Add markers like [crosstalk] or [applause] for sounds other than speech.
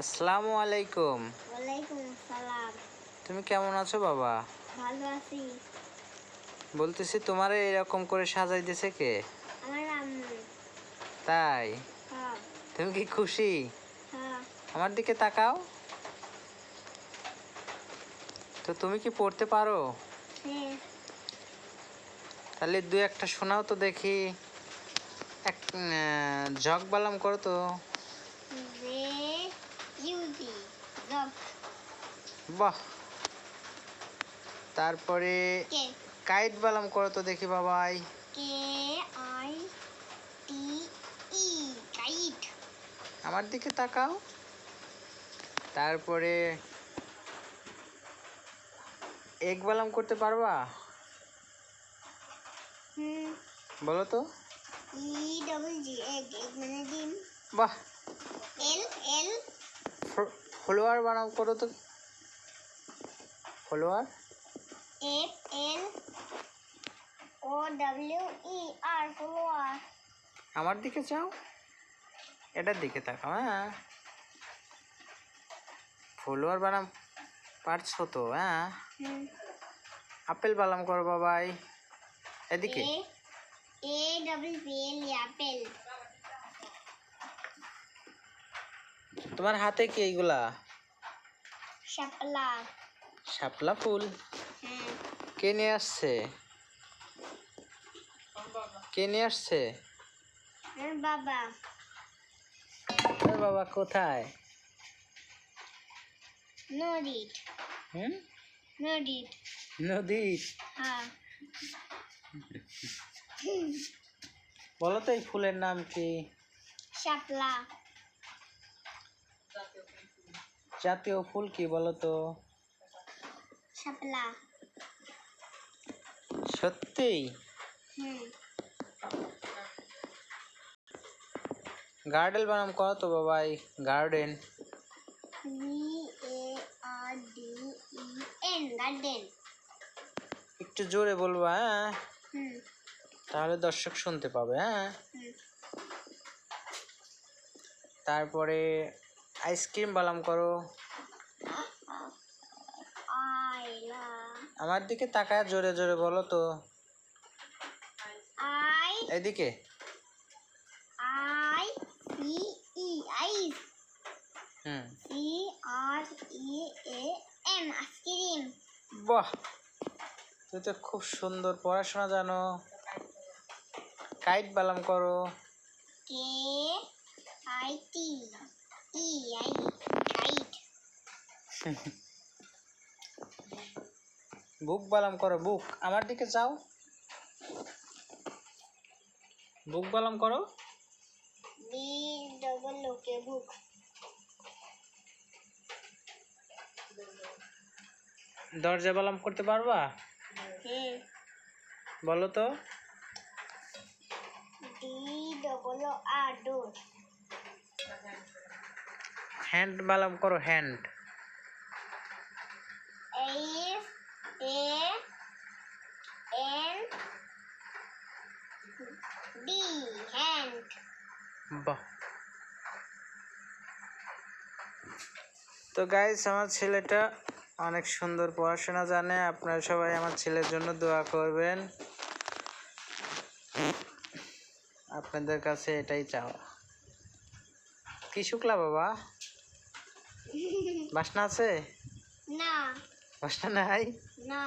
আসসালামু আলাইকুম। ওয়ালাইকুম তুমি কেমন আছো বাবা? ভালো আছি। বলতেছি তোমার এরকম করে সাজাই দিছে কে? আমার আম্মু। তাই? হ্যাঁ। তুমি কি খুশি? হ্যাঁ। আমার দিকে তাকাও। তো তুমি কি পড়তে পারো? হ্যাঁ। তাহলে দু একটা শোনাও তো দেখি। এক জগ বালাম করো তো। বাহ। তারপরে কাইট বালাম করো তো দেখি বাবাই। কাইট আমার দিকে তাকাও। তারপরে এগ বালাম করতে পারবা? হুম। বলো তো। E double G egg egg মানে ডিম। বাহ। এল এল ফলোয়ার বানাও করো তো। Follower? F L O W E R follower. আমার দিকে চাও? এটার দিকে তাকাও হ্যাঁ। ফলোয়ার বানাম পারছ তো হ্যাঁ। আপেল বালাম করো বাবাই। এদিকে। A double P L apple তোমার হাতে কি এইগুলা? শাপলা। শাপলা ফুল? হ্যাঁ। কে নিয়ে আসছে? কে নিয়ে আসছে? বাবা। বাবা কোথায়? নদীত হুম? নদীত নদী হ্যাঁ। বলো তো এই ফুলের নাম কি? শাপলা। জাতীয় ফুল কি বলো তো শাপলা। সত্যি? গার্ডেন বানাম করো তো বাবাই garden. V A R D E N garden. একটু জোরে বলবা হ্যাঁ? তাহলে দর্শক শুনতে পাবে হ্যাঁ? তারপরে আইসক্রিম বালাম করো। আমার দিকে তাকায় জোরে জোরে বলো তো। আই। এদিকে I C E ice hmm. C R E A M ice cream. বাহ! তুই তো খুব সুন্দর পড়াশোনা জানো। কাইট বালাম করো। কে? I T. [laughs] বুক বালাম করো, বুক। আমার দিকে চাও বুক বালাম করো। বুক দরজা বালাম করতে পারবা? বলো তো। আর হ্যান্ড বালাম করো হ্যান্ড বাহ। তো গাইস আমার ছেলেটা অনেক সুন্দর পড়াশোনা জানে। আপনারা সবাই আমার ছেলের জন্য দোয়া করবেন। আপনাদের কাছে এটাই চাওয়া। কি শুক্লা বাবা? বাসনা আছে? না। বাসনা নাই? না।